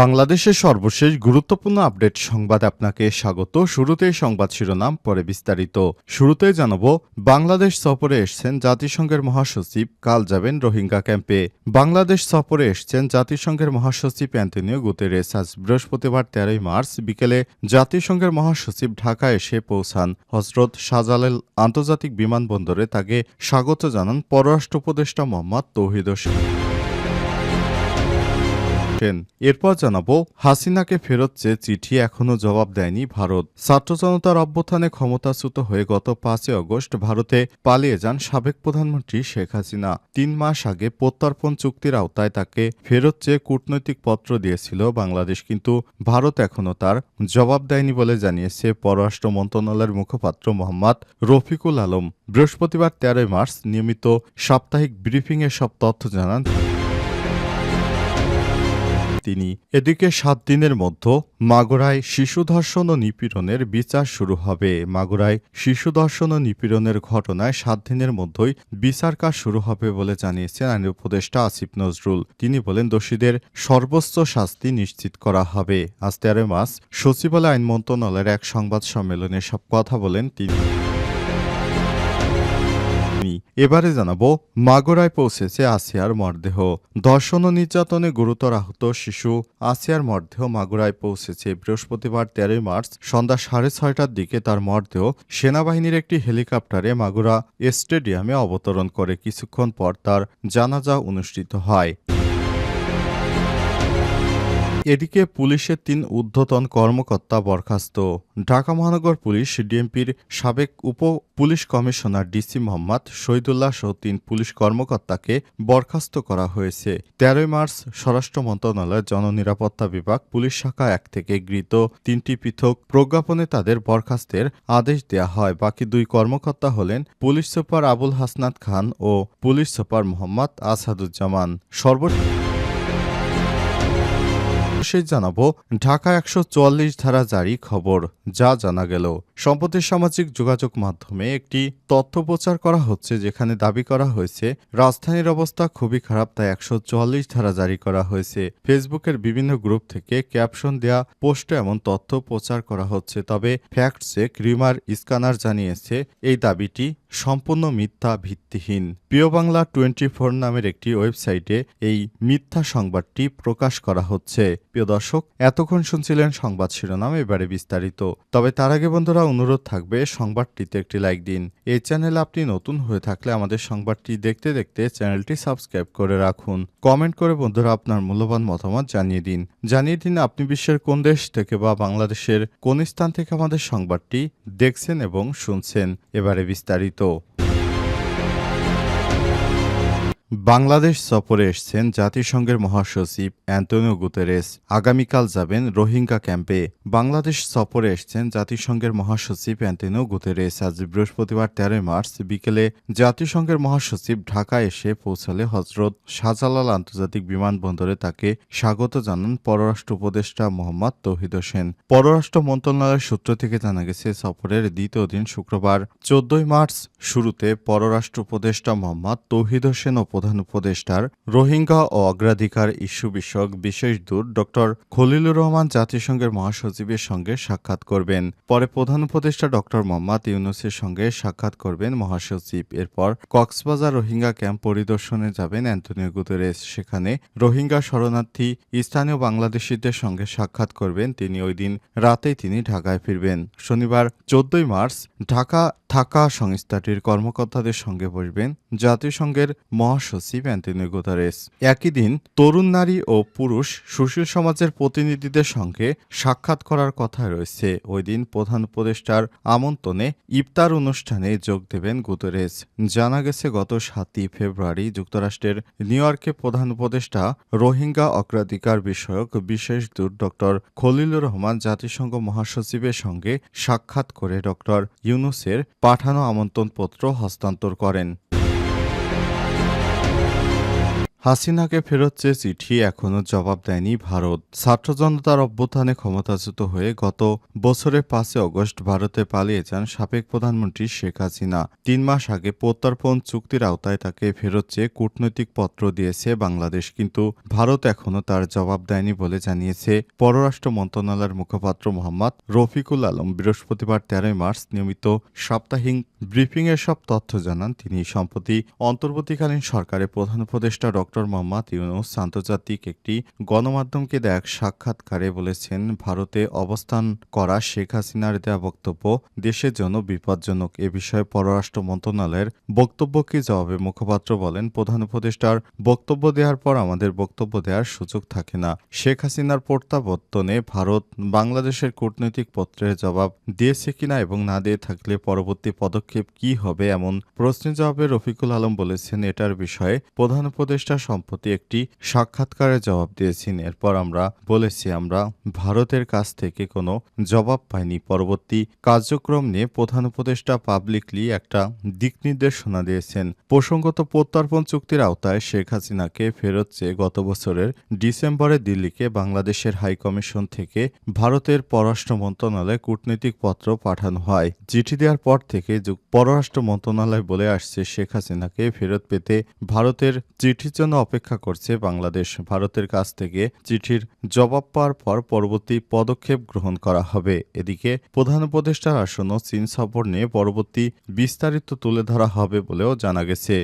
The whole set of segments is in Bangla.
বাংলাদেশের সর্বশেষ গুরুত্বপূর্ণ আপডেট সংবাদ আপনাকে স্বাগত। শুরুতে সংবাদ শিরোনাম, পরে বিস্তারিত। শুরুতে জানাব, বাংলাদেশ সফরে এসছেন জাতিসংঘের মহাসচিব, কাল যাবেন রোহিঙ্গা ক্যাম্পে। বাংলাদেশ সফরে এসছেন জাতিসংঘের মহাসচিব অ্যান্টনিও গুতেরেস। আজ বৃহস্পতিবার তেরোই মার্চ বিকেলে জাতিসংঘের মহাসচিব ঢাকা এসে পৌঁছান। হজরত শাহজালাল আন্তর্জাতিক বিমানবন্দরে তাকে স্বাগত জানান পররাষ্ট্র উপদেষ্টা মোহাম্মদ তৌহিদ হোসেন। করেন এরপর জানাব, হাসিনাকে ফেরত চেয়ে চিঠি এখনও জবাব দেয়নি ভারত। ছাত্র জনতার অভ্যুত্থানে ক্ষমতাচ্যুত হয়ে গত পাঁচই অগস্ট ভারতে পালিয়ে যান সাবেক প্রধানমন্ত্রী শেখ হাসিনা। তিন মাস আগে প্রত্যর্পণ চুক্তির আওতায় তাকে ফেরত চেয়ে কূটনৈতিক পত্র দিয়েছিল বাংলাদেশ, কিন্তু ভারত এখনও তার জবাব দেয়নি বলে জানিয়েছে পররাষ্ট্র মন্ত্রণালয়ের মুখপাত্র মোহাম্মদ রফিকুল আলম। বৃহস্পতিবার তেরোই মার্চ নিয়মিত সাপ্তাহিক ব্রিফিংয়ে সব তথ্য জানান তিনি। এদিকে সাত দিনের মধ্যে মাগুরায় শিশু ধর্ষণ ও নিপীড়নের বিচার শুরু হবে। মাগুরায় শিশু ধর্ষণ ও নিপীড়নের ঘটনায় সাত দিনের মধ্যেই বিচার কাজ শুরু হবে বলে জানিয়েছেন আইন উপদেষ্টা আসিফ নজরুল। তিনি বলেন, দোষীদের সর্বোচ্চ শাস্তি নিশ্চিত করা হবে। আজ তেরো মাস সচিবালয় আইন মন্ত্রণালয়ের এক সংবাদ সম্মেলনে সব কথা বলেন তিনি। আমি এবারে জানাব, মাগুরায় পৌঁছেছে আসিয়ার মরদেহ। ধর্ষণ ও নির্যাতনে গুরুতর আহত শিশু আসিয়ার মরদেহ মাগুরায় পৌঁছেছে বৃহস্পতিবার তেরোই মার্চ সন্ধ্যা সাড়ে ছয়টার দিকে। তার মরদেহ সেনাবাহিনীর একটি হেলিকপ্টারে মাগুরা স্টেডিয়ামে অবতরণ করে। কিছুক্ষণ পর তার জানাজা অনুষ্ঠিত হয়। এদিকে পুলিশের তিন ঊর্ধ্বতন কর্মকর্তা বরখাস্ত। ঢাকা মহানগর পুলিশ ডিএমপির সাবেক উপ police commissioner DC Mohammad Shahidullah সহ তিন পুলিশ কর্মকর্তাকে বরখাস্ত করা হয়েছে। তেরোই মার্চ স্বরাষ্ট্র মন্ত্রণালয়ের জননিরাপত্তা বিভাগ পুলিশ শাখা এক থেকে গৃহীত তিনটি পৃথক প্রজ্ঞাপনে তাদের বরখাস্তের আদেশ দেয়া হয়। বাকি দুই কর্মকর্তা হলেন পুলিশ সুপার আবুল হাসনাত খান ও পুলিশ সুপার মোহাম্মদ আসাদুজ্জামান। সর্বোচ্চ শেষ জানাব ঢাকা একশো চুয়াল্লিশ ধারা জারি খবর, যা জানা গেল। সম্প্রতি সামাজিক যোগাযোগ মাধ্যমে একটি তথ্য প্রচার করা হচ্ছে, যেখানে দাবি করা হয়েছে, রাজধানীর অবস্থা খুবই খারাপ, তাই একশো চুয়াল্লিশ ধারা জারি করা হয়েছে। ফেসবুকের বিভিন্ন গ্রুপ থেকে ক্যাপশন দেয়া পোস্টে এমন তথ্য প্রচার করা হচ্ছে, তবে ফ্যাক্ট চেক রিমার স্ক্যানার জানিয়েছে, এই দাবিটি সম্পূর্ণ মিথ্যা ভিত্তিহীন। প্রিয় বাংলা টোয়েন্টি ফোর নামের একটি ওয়েবসাইটে এই মিথ্যা সংবাদটি প্রকাশ করা হচ্ছে। প্রিয় দর্শক, এতক্ষণ শুনছিলেন সংবাদ শিরোনাম, এবারে বিস্তারিত। তবে তার আগে বন্ধুরা, অনুরোধ থাকবে, সংবাদটিতে একটি লাইক দিন। এই চ্যানেলে আপনি নতুন হয়ে থাকলে আমাদের সংবাদটি দেখতে দেখতে চ্যানেলটি সাবস্ক্রাইব করে রাখুন। কমেন্ট করে বন্ধুরা আপনার মূল্যবান মতামত জানিয়ে দিন। জানিয়ে দিন আপনি বিশ্বের কোন দেশ থেকে বা বাংলাদেশের কোন স্থান থেকে আমাদের সংবাদটি দেখছেন এবং শুনছেন। এবারে বিস্তারিত। though বাংলাদেশ সফরে এসছেন জাতিসংঘের মহাসচিব অ্যান্টনিও গুতেরেস। আগামীকাল যাবেন রোহিঙ্গা ক্যাম্পে। বাংলাদেশ সফরে এসছেন জাতিসংঘের মহাসচিব অ্যান্টনিও গুতেরেস। আজ বৃহস্পতিবার তেরোই মার্চ বিকেলে জাতিসংঘের মহাসচিব ঢাকা এসে পৌঁছালে হজরত শাহজালাল আন্তর্জাতিক বিমানবন্দরে তাকে স্বাগত জানান পররাষ্ট্র উপদেষ্টা মোহাম্মদ তৌহিদ হোসেন। পররাষ্ট্র মন্ত্রণালয়ের সূত্র থেকে জানা গেছে, সফরের দ্বিতীয় দিন শুক্রবার, চোদ্দই মার্চ শুরুতে পররাষ্ট্র উপদেষ্টা মোহাম্মদ তৌহিদ হোসেন ও প্রধান উপদেষ্টার রোহিঙ্গা ও অগ্রাধিকার ইস্যু বিষয়ক বিশেষ দূত ড খলিলুর রহমান জাতিসংঘের মহাসচিবের সঙ্গে সাক্ষাৎ করবেন। পরে প্রধান উপদেষ্টা ড মোহাম্মদ ইউনুসের সঙ্গে সাক্ষাৎ করবেন মহাসচিব। এরপর কক্সবাজার রোহিঙ্গা ক্যাম্প পরিদর্শনে যাবেন অ্যান্টনিও গুতেরেস। সেখানে রোহিঙ্গা শরণার্থী স্থানীয় বাংলাদেশিদের সঙ্গে সাক্ষাৎ করবেন। তিনি ওই দিন রাতেই তিনি ঢাকায় ফিরবেন। শনিবার চোদ্দই মার্চ ঢাকা থাকা সংস্থাটির কর্মকর্তাদের সঙ্গে বসবেন জাতিসংঘের মহাসচিব অ্যান্টনিও গুতারেস। একই দিন তরুণ নারী ও পুরুষ সুশীল সমাজের প্রতিনিধিদের সঙ্গে সাক্ষাৎ করার কথা রয়েছে। ওই দিন প্রধান উপদেষ্টার আমন্ত্রণে ইফতার অনুষ্ঠানে যোগ দেবেন গুতেরেস। জানা গেছে, গত সাতই ফেব্রুয়ারি যুক্তরাষ্ট্রের নিউ ইয়র্কে প্রধান উপদেষ্টা, রোহিঙ্গা অগ্রাধিকার বিষয়ক বিশেষ দূত ডক্টর খলিলুর রহমান জাতিসংঘ মহাসচিবের সঙ্গে সাক্ষাৎ করে ডক্টর ইউনুসের পাঠানো আমন্ত্রণপত্র হস্তান্তর করেন। হাসিনাকে ফেরত চেয়ে চিঠি এখনও জবাব দেয়নি ভারত। ছাত্র জনতার অভ্যুত্থানে ক্ষমতাচ্যুত হয়ে গত বছরের পাঁচই অগস্ট ভারতে পালিয়ে যান সাবেক প্রধানমন্ত্রী শেখ হাসিনা। তিন মাস আগে প্রত্যর্পণ চুক্তির আওতায় তাকে ফেরত চেয়ে কূটনৈতিক পত্র দিয়েছে বাংলাদেশ, কিন্তু ভারত এখনও তার জবাব দেয়নি বলে জানিয়েছে পররাষ্ট্র মন্ত্রণালয়ের মুখপাত্র মোহাম্মদ রফিকুল আলম। বৃহস্পতিবার তেরোই মার্চ নিয়মিত সাপ্তাহিক ব্রিফিংয়ে সব তথ্য জানান তিনি। সম্প্রতি অন্তর্বর্তীকালীন সরকারের প্রধান উপদেষ্টা ডক্টর মোহাম্মদ ইউনুস আন্তর্জাতিক একটি গণমাধ্যমকে দেয়া এক সাক্ষাৎকারে বলেছেন, ভারতে অবস্থান করা শেখ হাসিনার দেয়া বক্তব্য দেশের জন্য বিপজ্জনক। এ বিষয়ে পররাষ্ট্র মন্ত্রণালয়ের বক্তব্যকে জবাবে মুখপাত্র বলেন, প্রধান উপদেষ্টার বক্তব্য দেওয়ার পর আমাদের বক্তব্য দেওয়ার সুযোগ থাকে না। শেখ হাসিনার প্রত্যাবর্তনে ভারত বাংলাদেশের কূটনৈতিক পত্রের জবাব দিয়েছে কিনা এবং না দিয়ে থাকলে পরবর্তী পদক্ষেপ কি হবে এমন প্রশ্নের জবাবে রফিকুল আলম বলেছেন, এটার বিষয়ে প্রধান উপদেষ্টা সম্প্রতি একটি সাক্ষাৎকারে জবাব দিয়েছেন। এরপর আমরা বলেছি, আমরা ভারতের কাছ থেকে কোনো জবাব পাইনি। পরবর্তী কার্যক্রম নিয়ে প্রধান উপদেষ্টা পাবলিকলি একটা দিক নির্দেশনা দিয়েছেন। প্রসঙ্গত প্রত্যর্পণ চুক্তির আওতায় শেখ হাসিনাকে ফেরত চেয়ে গত বছরের ডিসেম্বরে দিল্লিকে বাংলাদেশের হাইকমিশন থেকে ভারতের পররাষ্ট্র মন্ত্রণালয়ে কূটনৈতিক পত্র পাঠানো হয়। চিঠি দেওয়ার পর থেকে পররাষ্ট্র মন্ত্রণালয় বলে আসছে, শেখ হাসিনাকে ফেরত পেতে ভারতের চিঠির জন্য অপেক্ষা করছে বাংলাদেশ। ভারতের কাছ থেকে চিঠির জবাব পাওয়ার পর পরবর্তী পদক্ষেপ গ্রহণ করা হবে। এদিকে প্রধান উপদেষ্টার আসন্ন চীন সফর নিয়ে পরবর্তী বিস্তারিত তুলে ধরা হবে বলেও জানা গেছে।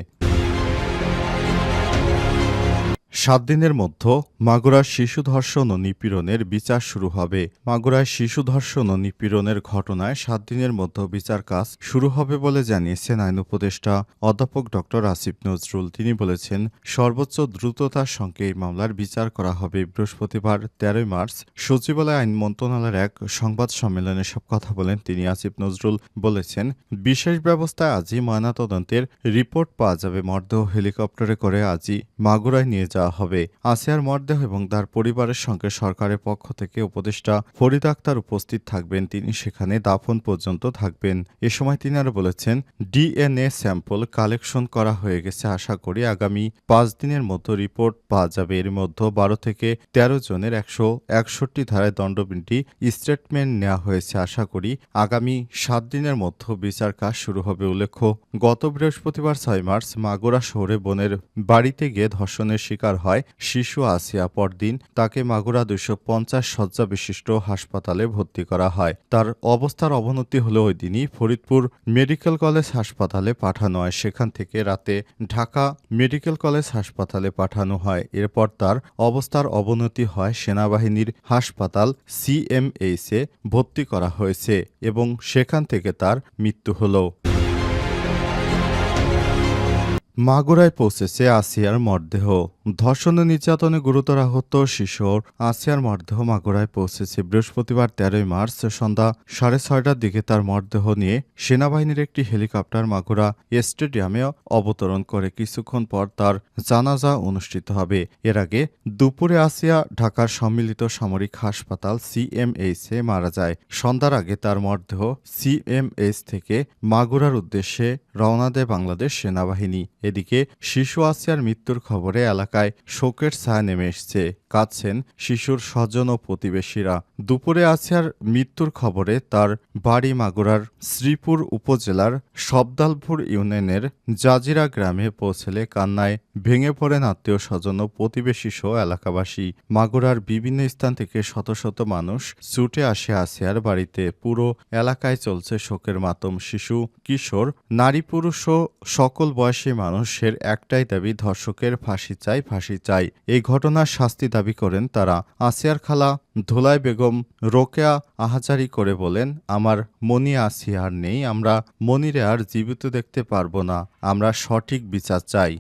সাত দিনের মধ্যে মাগুরার শিশু ধর্ষণ ও নিপীড়নের বিচার শুরু হবে। মাগুরায় শিশু ধর্ষণ ও নিপীড়নের ঘটনায় সাত দিনের মধ্যে বিচার কাজ শুরু হবে বলে জানিয়েছেন আইন উপদেষ্টা অধ্যাপক ড আসিফ নজরুল। তিনি বলেছেন, সর্বোচ্চ দ্রুততার সঙ্গে এই মামলার বিচার করা হবে। বৃহস্পতিবার তেরোই মার্চ সচিবালয় আইন মন্ত্রণালয়ের এক সংবাদ সম্মেলনে সব কথা বলেন তিনি। আসিফ নজরুল বলেছেন, বিশেষ ব্যবস্থায় আজই ময়নাতদন্তের রিপোর্ট পাওয়া যাবে। মরদেহ হেলিকপ্টারে করে আজই মাগুরায় নিয়ে যাওয়া হবে। আসিয়ার মরদেহ এবং তার পরিবারের সঙ্গে সরকারের পক্ষ থেকে উপদেষ্টা ফরিদ আক্তার উপস্থিত থাকবেন। তিনি সেখানে দাফন পর্যন্ত থাকবেন। এ সময় তিনি আরও বলেছেন, ডিএনএ স্যাম্পল কালেকশন করা হয়ে গেছে। আশা করি আগামী পাঁচ দিনের মধ্যে রিপোর্ট পাওয়া যাবে। এর মধ্যে বারো থেকে তেরো জনের একশো একষট্টি ধারায় দণ্ডবিধি স্টেটমেন্ট নেওয়া হয়েছে। আশা করি আগামী সাত দিনের মধ্যে বিচার কাজ শুরু হবে। উল্লেখ্য, গত বৃহস্পতিবার ছয় মার্চ মাগুরা শহরে বোনের বাড়িতে গিয়ে ধর্ষণের শিকার হয়। শিশু আসিয়া পরদিন তাকে মাগুরা দুইশো পঞ্চাশ শয্যা বিশিষ্ট হাসপাতালে ভর্তি করা হয়। তার অবস্থার অবনতি হলে ওই দিনই ফরিদপুর মেডিকেল কলেজ হাসপাতালে পাঠানো হয়। সেখান থেকে রাতে ঢাকা মেডিকেল কলেজ হাসপাতালে পাঠানো হয়। এরপর তার অবস্থার অবনতি হয় সেনাবাহিনীর হাসপাতাল সিএমএইসে ভর্তি করা হয়েছে এবং সেখান থেকে তার মৃত্যু হলো। মাগুরায় পৌঁছেছে আসিয়ার মরদেহ। ধর্ষণ নির্যাতনে গুরুতর আহত শিশুর আসিয়ার মরদেহ মাগুরায় পৌঁছেছে বৃহস্পতিবার তেরোই মার্চ সন্ধ্যা সাড়ে ছয়টার দিকে তার মরদেহ নিয়ে সেনাবাহিনীর একটি হেলিকপ্টার মাগুরা স্টেডিয়ামে অবতরণ করে। কিছুক্ষণ পর তার জানাজা অনুষ্ঠিত হবে। এর আগে দুপুরে আসিয়া ঢাকার সম্মিলিত সামরিক হাসপাতাল সিএমএইচে মারা যায়। সন্ধ্যার আগে তার মরদেহ সিএমএইচ থেকে মাগুরার উদ্দেশ্যে রওনা দেয় বাংলাদেশ সেনাবাহিনী। এদিকে শিশু আসিয়ার মৃত্যুর খবরে এলাকায় শোকের ছায়া নেমে এসছে। কাঁদছেন শিশুর স্বজন ও প্রতিবেশীরা। দুপুরে আসিয়ার মৃত্যুর খবরে তার বাড়ি মাগুরার শ্রীপুর উপজেলার সবদালপুর ইউনিয়নের জাজিরা গ্রামে পৌঁছলে কান্নায় ভেঙে পড়েন আত্মীয় স্বজন ও প্রতিবেশী সহ এলাকাবাসী। মাগুরার বিভিন্ন স্থান থেকে শত শত মানুষ ছুটে আসে আসিয়ার বাড়িতে। পুরো এলাকায় চলছে শোকের মাতম। শিশু, কিশোর, নারী, পুরুষ ও সকল বয়সী মানুষের একটাই দাবি, ধর্ষকের ফাঁসি চাই ফাঁসি চাই। এই ঘটনার শাস্তি দাবি করেন তারা, আসিয়ার খালা ধুলাই বেগম রোকেয়া আহাজারি করে বলেন, আমার মনি আসিয়ার নেই, আমরা মনিরে আর জীবিত দেখতে পারব না, আমরা সঠিক বিচার চাই